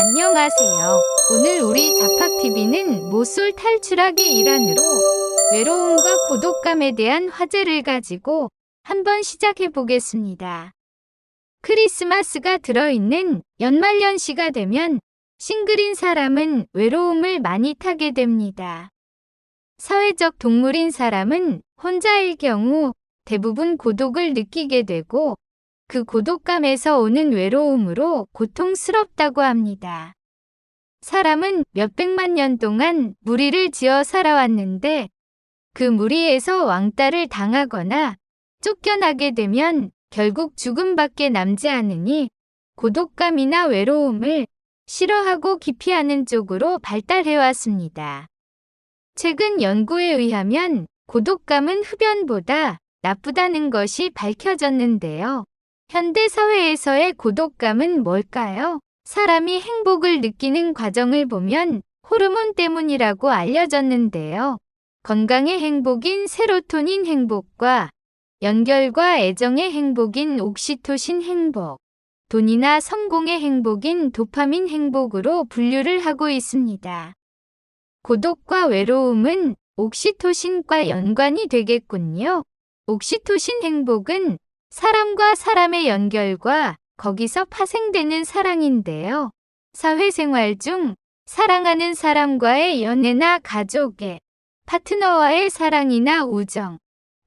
안녕하세요. 오늘 우리 자팍TV는 모쏠 탈출하기 일환으로 외로움과 고독감에 대한 화제를 가지고 한번 시작해 보겠습니다. 크리스마스가 들어있는 연말연시가 되면 싱글인 사람은 외로움을 많이 타게 됩니다. 사회적 동물인 사람은 혼자일 경우 대부분 고독을 느끼게 되고 그 고독감에서 오는 외로움으로 고통스럽다고 합니다. 사람은 몇백만 년 동안 무리를 지어 살아왔는데 그 무리에서 왕따를 당하거나 쫓겨나게 되면 결국 죽음밖에 남지 않으니 고독감이나 외로움을 싫어하고 기피하는 쪽으로 발달해왔습니다. 최근 연구에 의하면 고독감은 흡연보다 나쁘다는 것이 밝혀졌는데요. 현대 사회에서의 고독감은 뭘까요? 사람이 행복을 느끼는 과정을 보면 호르몬 때문이라고 알려졌는데요. 건강의 행복인 세로토닌 행복과 연결과 애정의 행복인 옥시토신 행복, 돈이나 성공의 행복인 도파민 행복으로 분류를 하고 있습니다. 고독과 외로움은 옥시토신과 연관이 되겠군요. 옥시토신 행복은 사람과 사람의 연결과 거기서 파생되는 사랑인데요. 사회생활 중 사랑하는 사람과의 연애나 가족의 파트너와의 사랑이나 우정,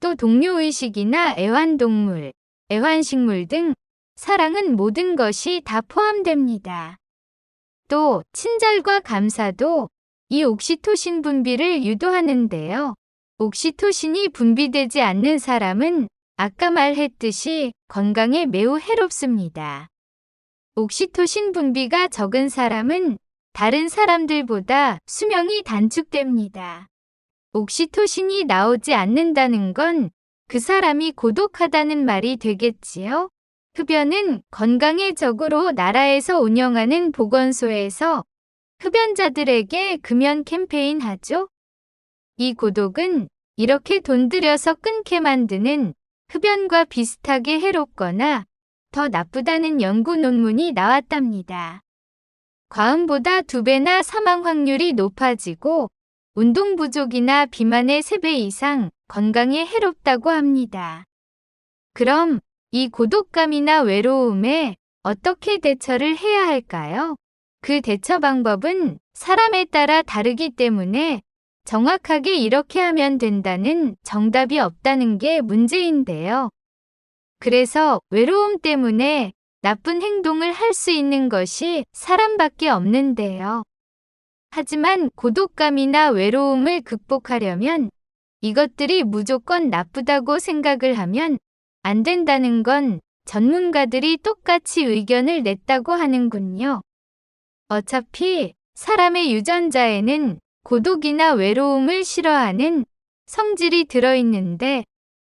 또 동료의식이나 애완동물, 애완식물 등 사랑은 모든 것이 다 포함됩니다. 또 친절과 감사도 이 옥시토신 분비를 유도하는데요. 옥시토신이 분비되지 않는 사람은 아까 말했듯이 건강에 매우 해롭습니다. 옥시토신 분비가 적은 사람은 다른 사람들보다 수명이 단축됩니다. 옥시토신이 나오지 않는다는 건 그 사람이 고독하다는 말이 되겠지요? 흡연은 건강의 적으로 나라에서 운영하는 보건소에서 흡연자들에게 금연 캠페인 하죠? 이 고독은 이렇게 돈 들여서 끊게 만드는 흡연과 비슷하게 해롭거나 더 나쁘다는 연구 논문이 나왔답니다. 과음보다 두 배나 사망 확률이 높아지고 운동 부족이나 비만의 3배 이상 건강에 해롭다고 합니다. 그럼 이 고독감이나 외로움에 어떻게 대처를 해야 할까요? 그 대처 방법은 사람에 따라 다르기 때문에 정확하게 이렇게 하면 된다는 정답이 없다는 게 문제인데요. 그래서 외로움 때문에 나쁜 행동을 할 수 있는 것이 사람밖에 없는데요. 하지만 고독감이나 외로움을 극복하려면 이것들이 무조건 나쁘다고 생각을 하면 안 된다는 건 전문가들이 똑같이 의견을 냈다고 하는군요. 어차피 사람의 유전자에는 고독이나 외로움을 싫어하는 성질이 들어있는데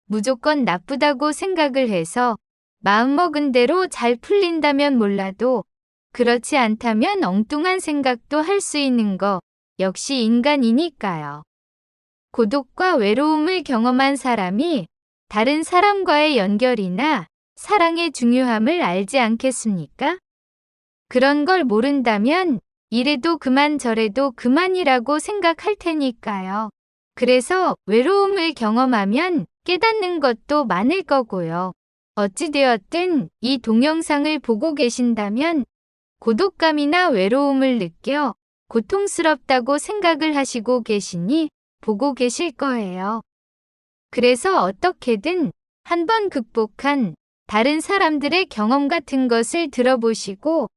무조건 나쁘다고 생각을 해서 마음먹은 대로 잘 풀린다면 몰라도 그렇지 않다면 엉뚱한 생각도 할 수 있는 거 역시 인간이니까요. 고독과 외로움을 경험한 사람이 다른 사람과의 연결이나 사랑의 중요함을 알지 않겠습니까? 그런 걸 모른다면 이래도 그만 저래도 그만이라고 생각할 테니까요. 그래서 외로움을 경험하면 깨닫는 것도 많을 거고요. 어찌되었든 이 동영상을 보고 계신다면 고독감이나 외로움을 느껴 고통스럽다고 생각을 하시고 계시니 보고 계실 거예요. 그래서 어떻게든 한번 극복한 다른 사람들의 경험 같은 것을 들어보시고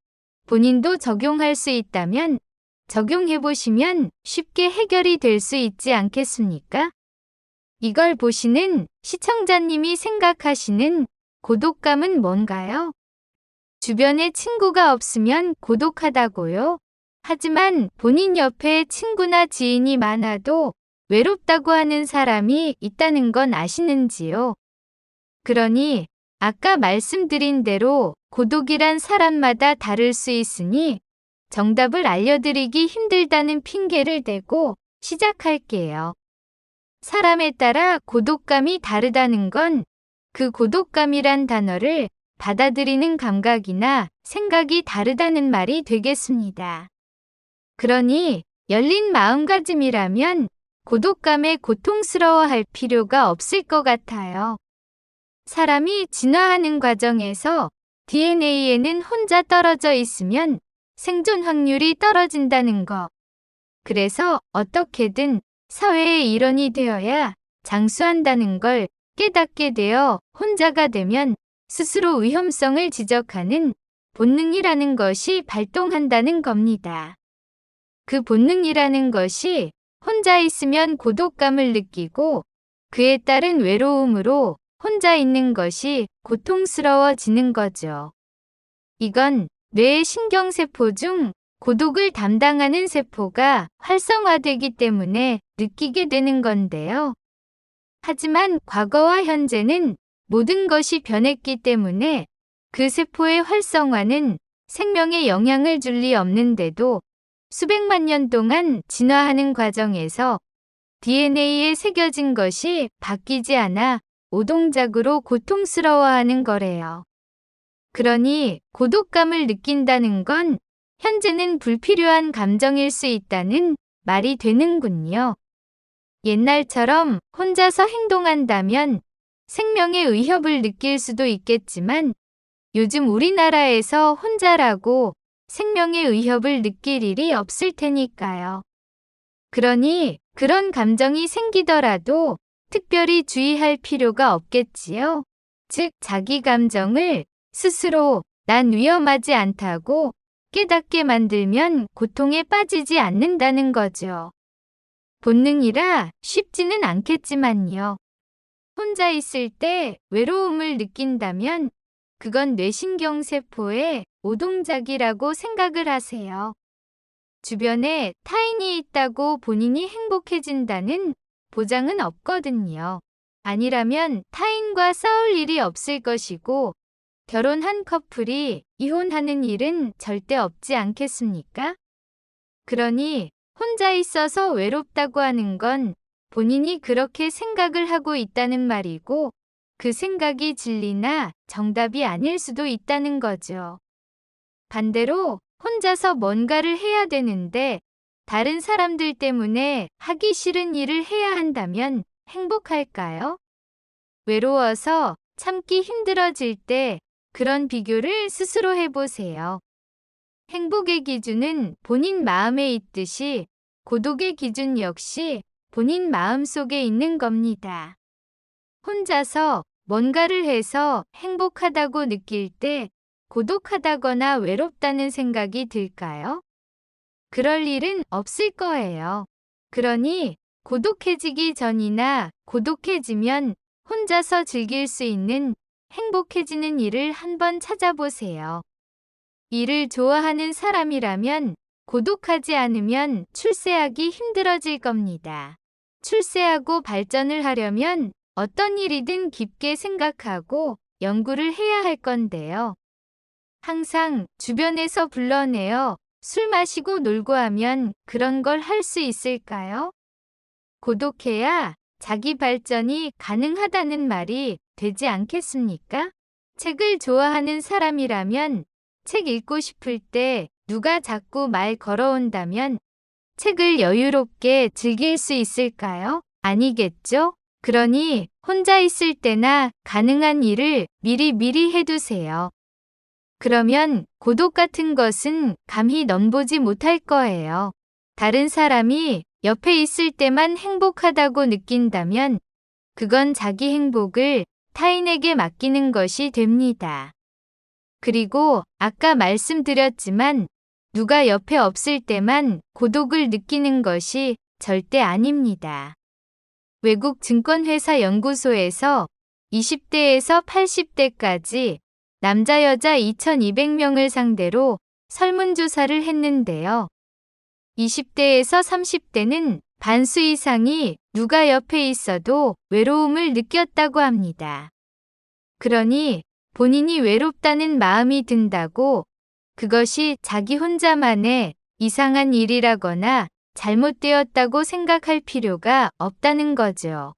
본인도 적용할 수 있다면 적용해 보시면 쉽게 해결이 될 수 있지 않겠습니까? 이걸 보시는 시청자님이 생각하시는 고독감은 뭔가요? 주변에 친구가 없으면 고독하다고요? 하지만 본인 옆에 친구나 지인이 많아도 외롭다고 하는 사람이 있다는 건 아시는지요? 그러니 아까 말씀드린 대로 고독이란 사람마다 다를 수 있으니 정답을 알려드리기 힘들다는 핑계를 대고 시작할게요. 사람에 따라 고독감이 다르다는 건 그 고독감이란 단어를 받아들이는 감각이나 생각이 다르다는 말이 되겠습니다. 그러니 열린 마음가짐이라면 고독감에 고통스러워할 필요가 없을 것 같아요. 사람이 진화하는 과정에서 DNA에는 혼자 떨어져 있으면 생존 확률이 떨어진다는 거. 그래서 어떻게든 사회의 일원이 되어야 장수한다는 걸 깨닫게 되어 혼자가 되면 스스로 위험성을 지적하는 본능이라는 것이 발동한다는 겁니다. 그 본능이라는 것이 혼자 있으면 고독감을 느끼고 그에 따른 외로움으로 혼자 있는 것이 고통스러워지는 거죠. 이건 뇌의 신경세포 중 고독을 담당하는 세포가 활성화되기 때문에 느끼게 되는 건데요. 하지만 과거와 현재는 모든 것이 변했기 때문에 그 세포의 활성화는 생명에 영향을 줄 리 없는데도 수백만 년 동안 진화하는 과정에서 DNA에 새겨진 것이 바뀌지 않아 오동작으로 고통스러워하는 거래요. 그러니 고독감을 느낀다는 건 현재는 불필요한 감정일 수 있다는 말이 되는군요. 옛날처럼 혼자서 행동한다면 생명의 위협을 느낄 수도 있겠지만 요즘 우리나라에서 혼자라고 생명의 위협을 느낄 일이 없을 테니까요. 그러니 그런 감정이 생기더라도 특별히 주의할 필요가 없겠지요. 즉, 자기 감정을 스스로 난 위험하지 않다고 깨닫게 만들면 고통에 빠지지 않는다는 거죠. 본능이라 쉽지는 않겠지만요. 혼자 있을 때 외로움을 느낀다면 그건 뇌신경세포의 오동작이라고 생각을 하세요. 주변에 타인이 있다고 본인이 행복해진다는 보장은 없거든요. 아니라면 타인과 싸울 일이 없을 것이고 결혼한 커플이 이혼하는 일은 절대 없지 않겠습니까? 그러니 혼자 있어서 외롭다고 하는 건 본인이 그렇게 생각을 하고 있다는 말이고 그 생각이 진리나 정답이 아닐 수도 있다는 거죠. 반대로 혼자서 뭔가를 해야 되는데 다른 사람들 때문에 하기 싫은 일을 해야 한다면 행복할까요? 외로워서 참기 힘들어질 때 그런 비교를 스스로 해보세요. 행복의 기준은 본인 마음에 있듯이 고독의 기준 역시 본인 마음 속에 있는 겁니다. 혼자서 뭔가를 해서 행복하다고 느낄 때 고독하다거나 외롭다는 생각이 들까요? 그럴 일은 없을 거예요. 그러니 고독해지기 전이나 고독해지면 혼자서 즐길 수 있는 행복해지는 일을 한번 찾아보세요. 일을 좋아하는 사람이라면 고독하지 않으면 출세하기 힘들어질 겁니다. 출세하고 발전을 하려면 어떤 일이든 깊게 생각하고 연구를 해야 할 건데요. 항상 주변에서 불러내어 술 마시고 놀고 하면 그런 걸 할 수 있을까요? 고독해야 자기 발전이 가능하다는 말이 되지 않겠습니까? 책을 좋아하는 사람이라면 책 읽고 싶을 때 누가 자꾸 말 걸어온다면 책을 여유롭게 즐길 수 있을까요? 아니겠죠? 그러니 혼자 있을 때나 가능한 일을 미리 미리 해두세요. 그러면 고독 같은 것은 감히 넘보지 못할 거예요. 다른 사람이 옆에 있을 때만 행복하다고 느낀다면 그건 자기 행복을 타인에게 맡기는 것이 됩니다. 그리고 아까 말씀드렸지만 누가 옆에 없을 때만 고독을 느끼는 것이 절대 아닙니다. 외국 증권회사 연구소에서 20대에서 80대까지 남자 여자 2200명을 상대로 설문조사를 했는데요. 20대에서 30대는 반수 이상이 누가 옆에 있어도 외로움을 느꼈다고 합니다. 그러니 본인이 외롭다는 마음이 든다고 그것이 자기 혼자만의 이상한 일이라거나 잘못되었다고 생각할 필요가 없다는 거죠.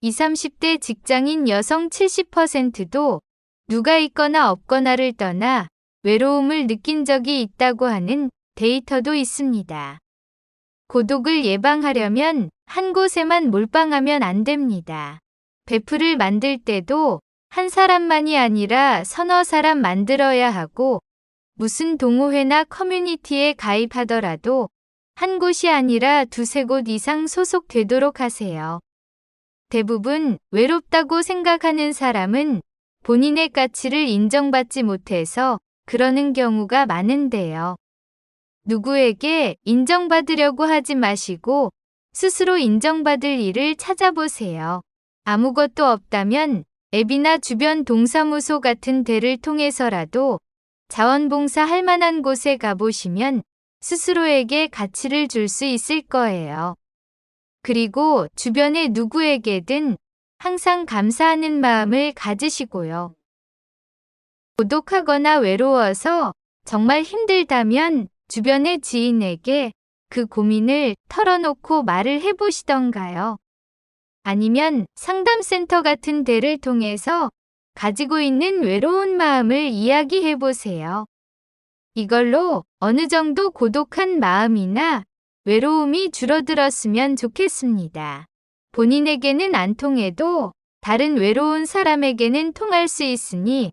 20, 30대 직장인 여성 70%도 누가 있거나 없거나를 떠나 외로움을 느낀 적이 있다고 하는 데이터도 있습니다. 고독을 예방하려면 한 곳에만 몰빵하면 안 됩니다. 베프를 만들 때도 한 사람만이 아니라 서너 사람 만들어야 하고 무슨 동호회나 커뮤니티에 가입하더라도 한 곳이 아니라 두세 곳 이상 소속되도록 하세요. 대부분 외롭다고 생각하는 사람은 본인의 가치를 인정받지 못해서 그러는 경우가 많은데요. 누구에게 인정받으려고 하지 마시고 스스로 인정받을 일을 찾아보세요. 아무것도 없다면 앱이나 주변 동사무소 같은 데를 통해서라도 자원봉사 할 만한 곳에 가보시면 스스로에게 가치를 줄 수 있을 거예요. 그리고 주변의 누구에게든 항상 감사하는 마음을 가지시고요. 고독하거나 외로워서 정말 힘들다면 주변의 지인에게 그 고민을 털어놓고 말을 해보시던가요. 아니면 상담센터 같은 데를 통해서 가지고 있는 외로운 마음을 이야기해 보세요. 이걸로 어느 정도 고독한 마음이나 외로움이 줄어들었으면 좋겠습니다. 본인에게는 안 통해도 다른 외로운 사람에게는 통할 수 있으니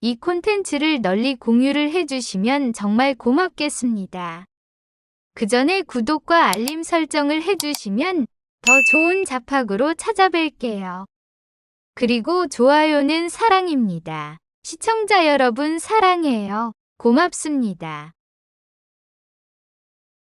이 콘텐츠를 널리 공유를 해주시면 정말 고맙겠습니다. 그 전에 구독과 알림 설정을 해주시면 더 좋은 잡학으로 찾아뵐게요. 그리고 좋아요는 사랑입니다. 시청자 여러분 사랑해요. 고맙습니다.